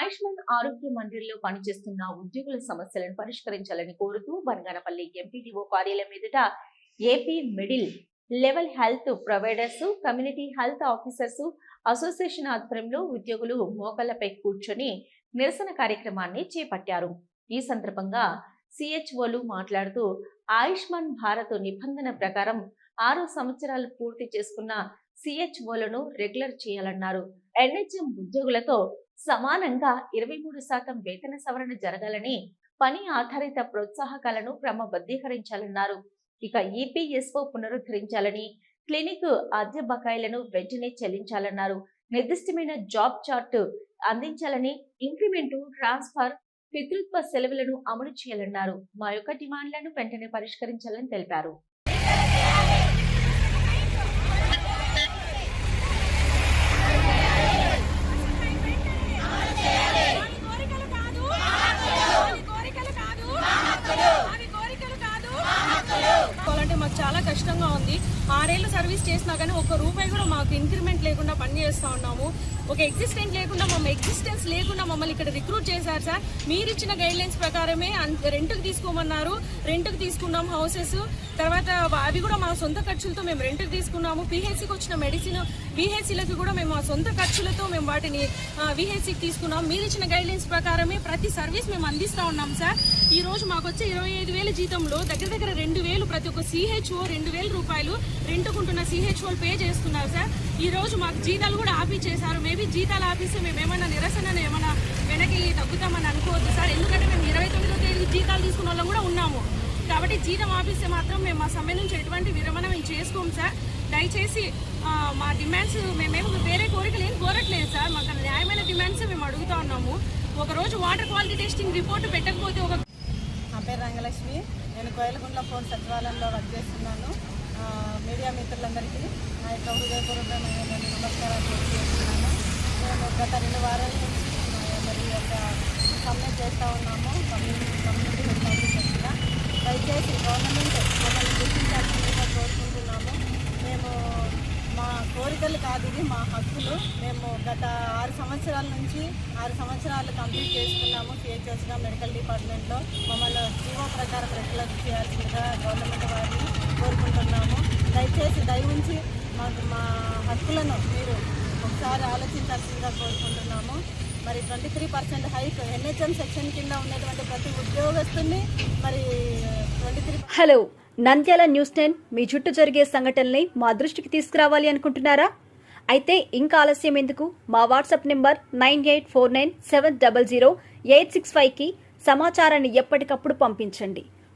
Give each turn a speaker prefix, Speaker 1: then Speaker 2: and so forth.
Speaker 1: ఆయుష్మాన్ ఆరోగ్య మండలిలో పనిచేస్తున్న ఉద్యోగుల సమస్యలను పరిష్కరించాలని కోరుతూ బనగానపల్లి ఎంపీడీఓ కార్యాలయం ఎదుట AP middle level health providers community health officers association ఆధ్వర్యంలో ఉద్యోగులు మోకళ్ళపై కూర్చొని నిరసన కార్యక్రమాన్ని చేపట్టారు. ఈ సందర్భంగా సిహెచ్ఓలు మాట్లాడుతూ ఆయుష్మాన్ భారత్ నిబంధన ప్రకారం ఆరు సంవత్సరాలు పూర్తి చేసుకున్న సిహెచ్ఓలను రెగ్యులర్ చేయాలన్నారు. ఎన్హెచ్ఎం ఉద్యోగులతో సమానంగా ఇరవై మూడు శాతం వేతన సవరణ జరగాలని పని ఆధారిత ప్రోత్సాహకాలను క్రమబద్ధీకరించాలన్నారు. ఇక ఈపీఎస్ఓ పునరుద్ధరించాలని క్లినిక్ అద్దె బకాయిలను వెంటనే చెల్లించాలన్నారు. నిర్దిష్టమైన జాబ్ చార్ట్ అందించాలని ఇంక్రిమెంటు ట్రాన్స్ఫర్ పితృత్వ సెలవులను అమలు చేయాలన్నారు. మా యొక్క డిమాండ్లను వెంటనే పరిష్కరించాలని తెలిపారు
Speaker 2: అవి కోరికలు కాదు అవి కోరికలు కాదు అవి కోరికలు కాదు అంటే మాకు చాలా కష్టంగా ఉంది. ఆరేళ్ళు సర్వీస్ చేసినా కానీ ఒక్క రూపాయి కూడా మాకు ఇంక్రిమెంట్ లేకుండా పని చేస్తూ ఉన్నాము. ఒక ఎగ్జిస్టెంట్ లేకుండా మమ్మల్ని ఎగ్జిస్టెన్స్ లేకుండా మమ్మల్ని ఇక్కడ రిక్రూట్ చేశారు సార్. మీరు ఇచ్చిన గైడ్ లైన్స్ ప్రకారమే రెంట్కి తీసుకోమన్నారు. రెంట్కి తీసుకున్నాం హౌసెస్ తర్వాత అవి కూడా మా సొంత ఖర్చులతో మేము రెంట్కి తీసుకున్నాము. పిహెచ్సికి వచ్చిన మెడిసిన్ విహెచ్సిలకి కూడా మేము మా సొంత ఖర్చులతో మేము వాటిని విహెచ్సికి తీసుకున్నాం మీరు ఇచ్చిన గైడ్ లైన్స్ ప్రకారమే ప్రతి సర్వీస్ మేము అందిస్తూ ఉన్నాం సార్. ఈ రోజు మాకు వచ్చే ఇరవై ఐదు వేల జీతంలో దగ్గర దగ్గర రెండు వేలు ప్రతి ఒక్క సిహెచ్ఓ రెండు వేల రూపాయలు రెంటుకుంటున్న సిహెచ్ఓలు పే చేస్తున్నారు సార్. ఈరోజు మాకు జీతాలు కూడా ఆపి చేశారు మేబీ జీతాలు ఆపిస్తే మేము ఏమైనా నిరసన ఏమైనా వెనక్కి తగ్గుతామని అనుకోవద్దు సార్. ఎందుకంటే మేము ఇరవై తొమ్మిదో తేదీ జీతాలు తీసుకున్న వాళ్ళం కూడా ఉన్నాము. కాబట్టి జీతం ఆపిస్తే మాత్రం మేము మా సమ్మె నుంచి ఎటువంటి విరమణ మేము చేసుకోము సార్. దయచేసి మా డిమాండ్స్ మేమేమి వేరే కోరికలు ఏం కోరట్లేదు సార్. మాకు న్యాయమైన డిమాండ్స్ మేము అడుగుతా ఉన్నాము. ఒకరోజు వాటర్ క్వాలిటీ టెస్టింగ్ రిపోర్ట్ పెట్టకపోతే ఒక
Speaker 3: నా పేరు రంగలక్ష్మి. నేను కోయలగుండ్ల ఫోన్ సచివాలయంలో వర్క్ చేస్తున్నాను. మీడియా మిత్రులందరికీ నా యొక్క హృదయపూర్వకమైన నమస్కారాలు తెలియజేస్తున్నాను. మేము గత రెండు వారాల నుంచి మరి యొక్క సమ్మె చేస్తూ ఉన్నాము. కమ్యూనిటీ కమ్యూనిటీ హెల్త్ ఆఫీసర్స్గా దయచేసి గవర్నమెంట్ మమ్మల్ని గుర్తించాల్సిందిగా కోరుకుంటున్నాము. మేము మా కోరికలు కాదు ఇది మా హక్కులు. మేము గత ఆరు సంవత్సరాల నుంచి ఆరు సంవత్సరాలు కంప్లీట్ చేసుకున్నాము. సిహెచ్ఎస్గా మెడికల్ డిపార్ట్మెంట్లో మమ్మల్ని జీవో చేయాల్సిందిగా గవర్నమెంట్ వారిని కోరుకుంటున్నాము. దయచేసి దయవుంచి మాకు మా హక్కులను మీరు ఒకసారి ఆలోచించాల్సిందిగా కోరుకుంటున్నాము. మరి twenty three percent hike NHM section కింద ఉన్నటువంటి ప్రతి ఉద్యోగస్తుని మరి twenty three
Speaker 4: hello Nandyala news ten మీ చుట్టూ జరిగే సంఘటనల్ని మా దృష్టికి తీసుకురావాలి అనుకుంటున్నారా? అయితే ఇంకా ఆలస్యం ఎందుకు? మా WhatsApp number nine eight four nine seven double zero eight six ఫైవ్కి సమాచారాన్ని ఎప్పటికప్పుడు పంపించండి.